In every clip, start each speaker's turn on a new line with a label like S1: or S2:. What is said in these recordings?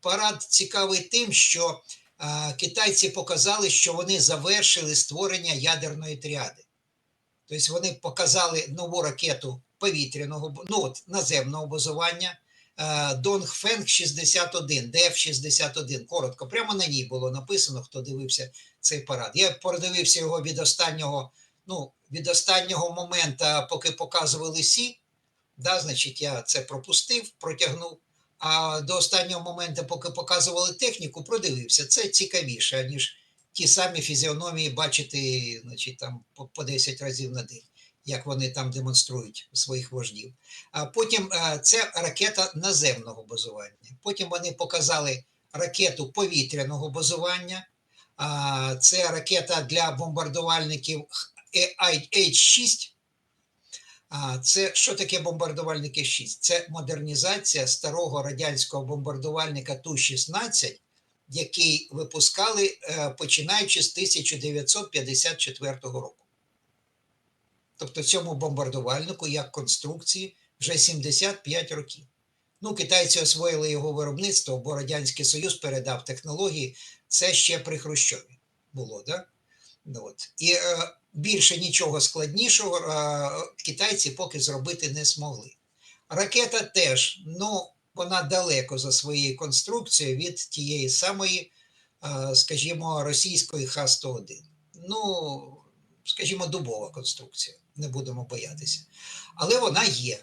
S1: парад цікавий тим, що е, китайці показали, що вони завершили створення ядерної тріади. Тобто вони показали нову ракету повітряного ну, от, наземного базування е, Донгфенг 61, ДФ-61, коротко, прямо на ній було написано, хто дивився цей парад. Я передивився його від останнього, ну, від останнього моменту, поки показували Сі, да, значить, я це пропустив, протягнув. А до останнього моменту, поки показували техніку, продивився. Це цікавіше, ніж ті самі фізіономії бачити значить, там, по, по 10 разів на день, як вони там демонструють своїх вождів. А потім е, це ракета наземного базування. Потім вони показали ракету повітряного базування. А, Це ракета для бомбардувальників H6. А це що таке бомбардувальники 6? Це модернізація старого радянського бомбардувальника Ту-16, який випускали е, починаючи з 1954 року. Тобто цьому бомбардувальнику як конструкції вже 75 років. Ну, китайці освоїли його виробництво, бо Радянський Союз передав технології. Це ще при Хрущові було, да? Ну, от. І е, більше нічого складнішого китайці поки зробити не змогли. Ракета теж, ну, вона далеко за своєю конструкцією від тієї самої, скажімо, російської Х-101. Ну, скажімо, дубова конструкція, не будемо боятися. Але вона є,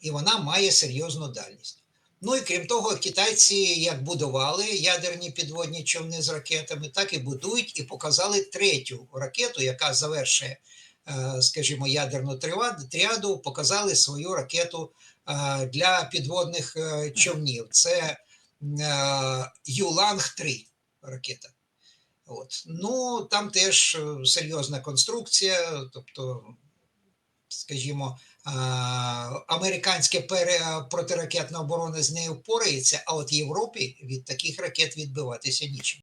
S1: і вона має серйозну дальність. Ну і крім того, китайці як будували ядерні підводні човни з ракетами, так і будують, і показали третю ракету, яка завершує, е, скажімо, ядерну тріаду, показали свою ракету е, для підводних е, човнів. Це Юланг-3 ракета. От. Ну, там теж серйозна конструкція, тобто, скажімо, американське пере- протиракетна оборона з нею впорається, а от Європі від таких ракет відбиватися нічим.